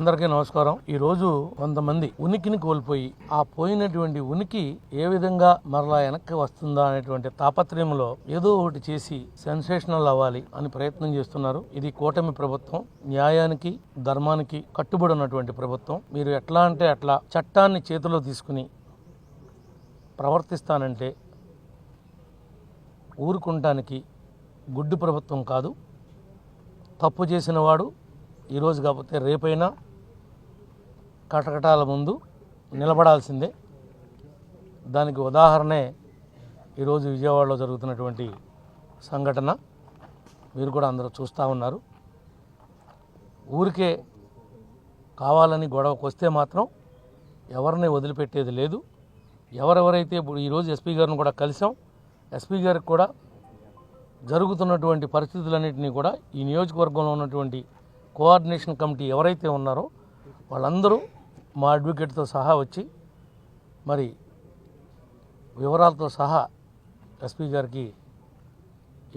అందరికీ నమస్కారం. ఈ రోజు కొంతమంది ఉనికిని కోల్పోయి ఆ పోయినటువంటి ఉనికి ఏ విధంగా మరలా వెనక్కి వస్తుందా అనేటువంటి తాపత్రయంలో ఏదో ఒకటి చేసి సెన్సేషనల్ అవ్వాలి అని ప్రయత్నం చేస్తున్నారు. ఇది కూటమి ప్రభుత్వం న్యాయానికి ధర్మానికి కట్టుబడి ఉన్నటువంటి ప్రభుత్వం. మీరు ఎట్లా అంటే అట్లా చట్టాన్ని చేతిలో తీసుకుని ప్రవర్తిస్తానంటే ఊరుకుంటానికి గుడ్డు ప్రభుత్వం కాదు. తప్పు చేసిన వాడు ఈరోజు కాకపోతే రేపైనా కటకటాల ముందు నిలబడాల్సిందే. దానికి ఉదాహరణే ఈరోజు విజయవాడలో జరుగుతున్నటువంటి సంఘటన. మీరు కూడా అందరూ చూస్తూ ఉన్నారు. ఊరికే కావాలని గొడవకు వస్తే మాత్రం ఎవరిని వదిలిపెట్టేది లేదు. ఎవరెవరైతే ఇప్పుడు ఈరోజు ఎస్పీ గారిని కూడా కలిసాం. ఎస్పీ గారికి కూడా జరుగుతున్నటువంటి పరిస్థితులన్నింటినీ కూడా ఈ నియోజకవర్గంలో ఉన్నటువంటి కోఆర్డినేషన్ కమిటీ ఎవరైతే ఉన్నారో వాళ్ళందరూ మా అడ్వకేట్తో సహా వచ్చి మరి వివరాలతో సహా ఎస్పీ గారికి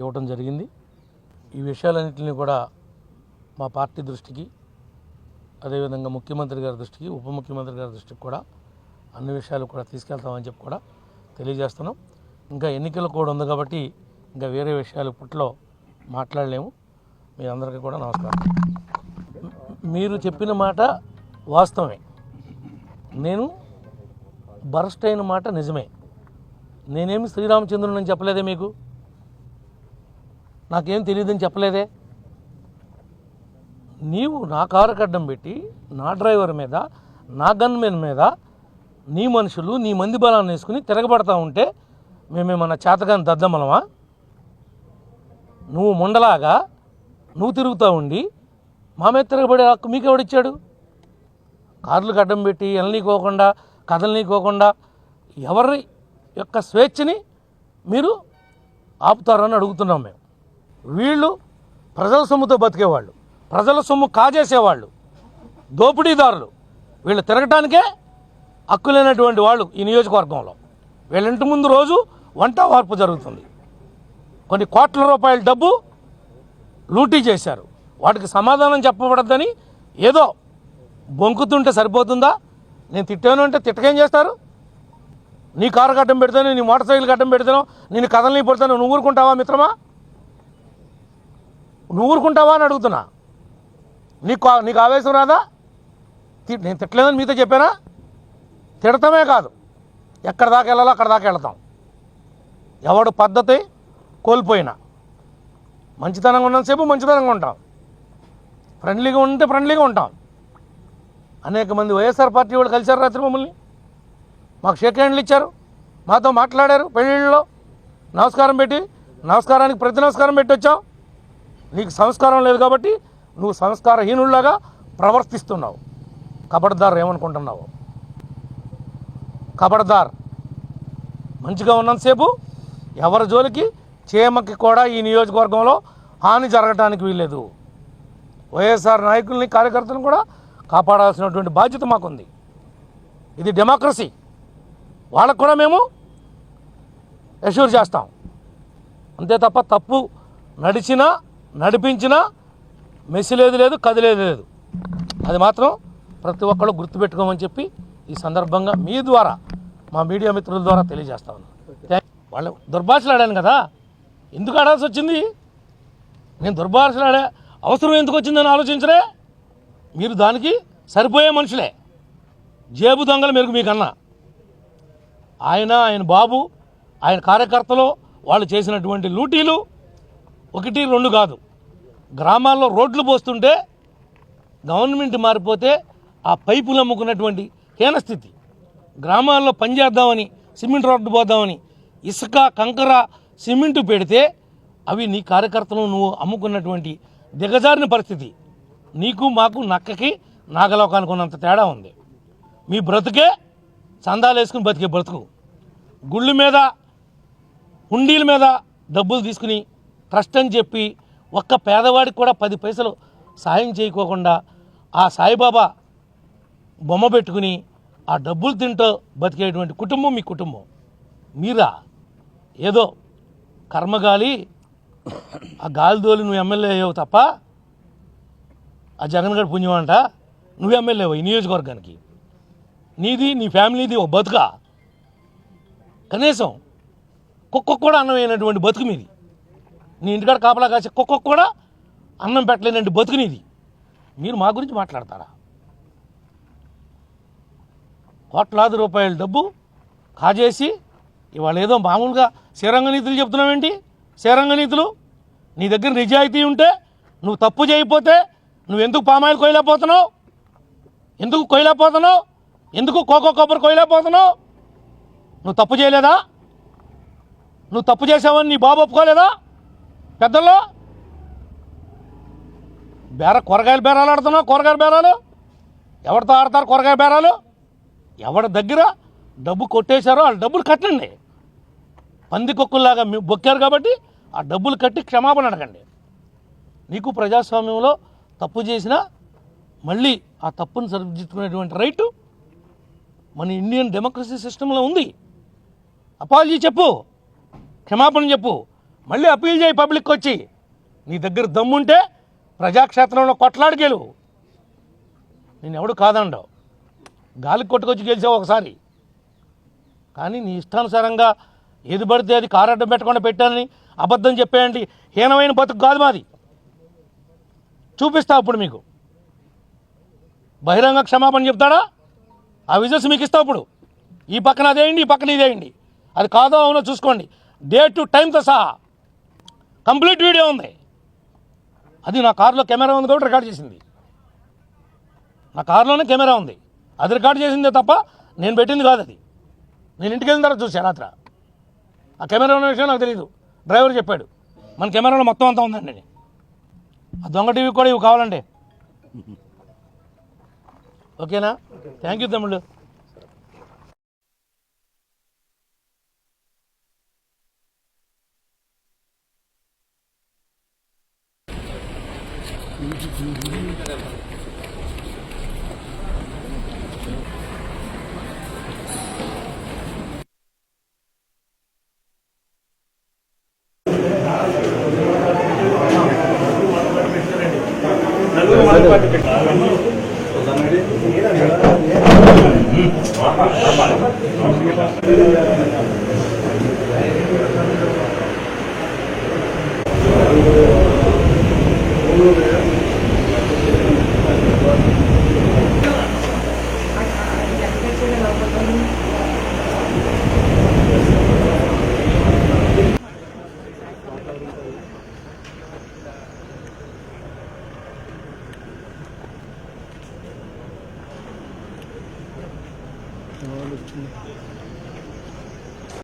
ఇవ్వటం జరిగింది. ఈ విషయాలన్నింటినీ కూడా మా పార్టీ దృష్టికి అదేవిధంగా ముఖ్యమంత్రి గారి దృష్టికి ఉప ముఖ్యమంత్రి గారి దృష్టికి కూడా అన్ని విషయాలు కూడా తీసుకెళ్తామని చెప్పి కూడా తెలియజేస్తున్నాం. ఇంకా ఎన్నికలు కూడా ఉంది కాబట్టి ఇంకా వేరే విషయాలు ఇప్పట్లో మాట్లాడలేము. మీ అందరికీ కూడా నమస్కారం. మీరు చెప్పిన మాట వాస్తవమే. నేను బరస్ట్ అయిన మాట నిజమే. నేనేమి శ్రీరామచంద్రుని అని చెప్పలేదే మీకు? నాకేం తెలియదని చెప్పలేదే? నీవు నా కారు కడ్డం పెట్టి నా డ్రైవర్ మీద నా గన్మెన్ మీద నీ మనుషులు నీ మంది బలాన్ని వేసుకుని తిరగబడతా ఉంటే మేమేమన్నా చేతగాని దద్దమలమా? నువ్వు ముండలాగా నువ్వు తిరుగుతూ ఉండి మా మీద తిరగబడే హక్కు మీకు ఎవడిచ్చాడు కార్లు అడ్డం పెట్టి ఎననీకోకుండా కదలనీకోకుండా ఎవరి యొక్క స్వేచ్ఛని మీరు ఆపుతారని అడుగుతున్నాం మేము. వీళ్ళు ప్రజల సొమ్ముతో బతికేవాళ్ళు ప్రజల సొమ్ము కాజేసేవాళ్ళు దోపిడీదారులు. వీళ్ళు తిరగటానికే హక్కు లేనటువంటి వాళ్ళు ఈ నియోజకవర్గంలో. వీళ్ళ ఇంటి ముందు రోజు వంట వార్పు జరుగుతుంది. కొన్ని కోట్ల రూపాయల డబ్బు లూటీ చేశారు. వాటికి సమాధానం చెప్పబడద్దని ఏదో బొంకుతుంటే సరిపోతుందా? నేను తిట్టాను అంటే తిట్టకేం చేస్తారు? నీ కారు గడ్డం పెడతాను నీ మోటార్ సైకిల్ గడ్డం పెడతాను నేను కథలని పెడతాను నువ్వు ఊరుకుంటావా మిత్రమా? నువ్వు ఊరుకుంటావా అని అడుగుతున్నా. నీకు నీకు ఆవేశం రాదా? నేను తిట్టలేదని మీతో చెప్పానా? తిడతామే కాదు. ఎక్కడ దాకా వెళ్ళాలో అక్కడ దాకా వెళ్తాం. ఎవడు పద్ధతి కోల్పోయినా. మంచితనంగా ఉన్నంతసేపు మంచితనంగా ఉంటాం. ఫ్రెండ్లీగా ఉంటే ఫ్రెండ్లీగా ఉంటాం. అనేక మంది వైఎస్ఆర్ పార్టీ వాళ్ళు కలిశారు రాత్రి మమ్మల్ని. మాకు షేక్ హ్యాండ్లు ఇచ్చారు. మాతో మాట్లాడారు పెళ్ళిళ్ళలో నమస్కారం పెట్టి నమస్కారానికి ప్రతి నమస్కారం పెట్టి వచ్చాం నీకు సంస్కారం లేదు కాబట్టి నువ్వు సంస్కారహీనుల్లాగా ప్రవర్తిస్తున్నావు. కబడ్దార్ ఏమనుకుంటున్నావు? కబడ్దార్ మంచిగా ఉన్నంతసేపు ఎవరి జోలికి చీమకి కూడా ఈ నియోజకవర్గంలో హాని జరగటానికి వీల్లేదు. వైఎస్ఆర్ నాయకుల్ని కార్యకర్తలను కూడా కాపాడాల్సినటువంటి బాధ్యత మాకుంది. ఇది డెమోక్రసీ. వాళ్ళకు కూడా మేము అష్యూర్ చేస్తాం. అంతే తప్ప తప్పు నడిచినా నడిపించినా మెసిలేదు లేదు కదిలేదు లేదు. అది మాత్రం ప్రతి ఒక్కళ్ళు గుర్తుపెట్టుకోమని చెప్పి ఈ సందర్భంగా మీ ద్వారా మా మీడియా మిత్రుల ద్వారా తెలియజేస్తా ఉన్నాను. వాళ్ళు దుర్భాషలు ఆడాను కదా. ఎందుకు ఆడాల్సి వచ్చింది? నేను దుర్భాషలు ఆడా అవసరం ఎందుకు వచ్చిందని ఆలోచించరే? మీరు దానికి సరిపోయే మనుషులే. జేబు దొంగలు మెరుగు మీకన్నా. ఆయన ఆయన బాబు ఆయన కార్యకర్తలు వాళ్ళు చేసినటువంటి లూటీలు ఒకటి రెండు కాదు. గ్రామాల్లో రోడ్లు పోస్తుంటే గవర్నమెంట్ మారిపోతే ఆ పైపులు అమ్ముకున్నటువంటి హీనస్థితి గ్రామాల్లో పనిచేద్దామని సిమెంట్ రోడ్డు పోద్దామని ఇసుక కంకర సిమెంటు పెడితే అవి నీ కార్యకర్తలు నువ్వు అమ్ముకున్నటువంటి దిగజారిన పరిస్థితి. నీకు మాకు నక్కకి నాగలోకానికి ఉన్నంత తేడా ఉంది. మీ బ్రతుకే చందాలు వేసుకుని బతికే బ్రతుకు. గుళ్ళు మీద హుండీల మీద డబ్బులు తీసుకుని ట్రస్ట్ అని చెప్పి ఒక్క పేదవాడికి కూడా పది పైసలు సాయం చేయకోకుండా ఆ సాయిబాబా బొమ్మ పెట్టుకుని ఆ డబ్బులు తింటూ బతికేటువంటి కుటుంబం మీ కుటుంబం. మీరా? ఏదో కర్మగాలి ఆ గాలి దోలి నువ్వు ఎమ్మెల్యే అయ్యావు తప్ప ఆ జగన్ గారి పుణ్యం అంట నువ్వు ఎమ్మెల్యేవు ఈ నియోజకవర్గానికి. నీది నీ ఫ్యామిలీది ఒక బతుక. కనీసం కుక్క కూడా అన్నం అయినటువంటి బతుకు మీది. నీ ఇంటికాడ కాపలా కాసే కుక్కకు కూడా అన్నం పెట్టలేనంటే బతుకు నీది. మీరు మా గురించి మాట్లాడతారా? కోట్లాది రూపాయల డబ్బు కాజేసి ఇవాళ ఏదో మామూలుగా శ్రీరంగ నీతులు చెప్తున్నావేంటి? శ్రీరంగ నీతులు? నీ దగ్గర నిజాయితీ ఉంటే నువ్వు తప్పు చేయకపోతే నువ్వు ఎందుకు పామాయిల్ కొయ్యలేకపోతున్నావు? ఎందుకు కొయ్యలేకపోతున్నావు? ఎందుకు కోకో కొబ్బరి కొయ్యలేకపోతున్నావు? నువ్వు తప్పు చేయలేదా? నువ్వు తప్పు చేసావని నీ బాబు ఒప్పుకోలేదా? పెద్దల్లో? బేర కూరగాయలు బేరాలు ఆడుతున్నావు కూరగాయల బేరాలు? ఎవరితో ఆడతారు కూరగాయ బేరాలు? ఎవరి దగ్గర డబ్బు కొట్టేశారో వాళ్ళ డబ్బులు కట్టండి. పంది కుక్కల్లాగా బొక్కారు కాబట్టి ఆ డబ్బులు కట్టి క్షమాపణ అడగండి. నీకు ప్రజాస్వామ్యంలో తప్పు చేసినా మళ్ళీ ఆ తప్పును సరిదిద్దుకునేటువంటి రైటు మన ఇండియన్ డెమోక్రసీ సిస్టంలో ఉంది. అపాలజీ చెప్పు. క్షమాపణ చెప్పు. మళ్ళీ అప్పీల్ చేయి పబ్లిక్ వచ్చి. నీ దగ్గర దమ్ముంటే ప్రజాక్షేత్రంలో కొట్లాడి గెలువు నేను ఎవడు కాదండవు గాలికి కొట్టుకొచ్చి గెలిచావు ఒకసారి. కానీ నీ ఇష్టానుసారంగా ఏది పడితే అది కారడ్డం పెట్టకుండా పెట్టానని అబద్ధం చెప్పేయండి. హీనమైన బతుకు కాదు మాది. చూపిస్తా ఇప్పుడు మీకు. బహిరంగ క్షమాపణ చెప్తాడా? ఆ విజస్ మీకు ఇస్తా ఇప్పుడు ఈ పక్కన అదేయండి ఈ పక్కన ఇదేయండి అది కాదో అవునో చూసుకోండి. డే టు టైంతో సహా. కంప్లీట్ వీడియో ఉంది. అది నా కారులో కెమెరా ఉంది కాబట్టి రికార్డ్ చేసింది. నా కారులోనే కెమెరా ఉంది. అది రికార్డ్ చేసిందే తప్ప నేను పెట్టింది కాదు అది. నేను ఇంటికి వెళ్ళిన తర్వాత చూసాను రాత్ర. ఆ కెమెరా ఉన్న విషయం నాకు తెలియదు డ్రైవర్ చెప్పాడు. మన కెమెరాలో మొత్తం అంతా ఉందండి. నేను దొంగ టీవీ కూడా ఇవి కావాలండి. ఓకేనా? థ్యాంక్ యూ తమ్ముళ్ళు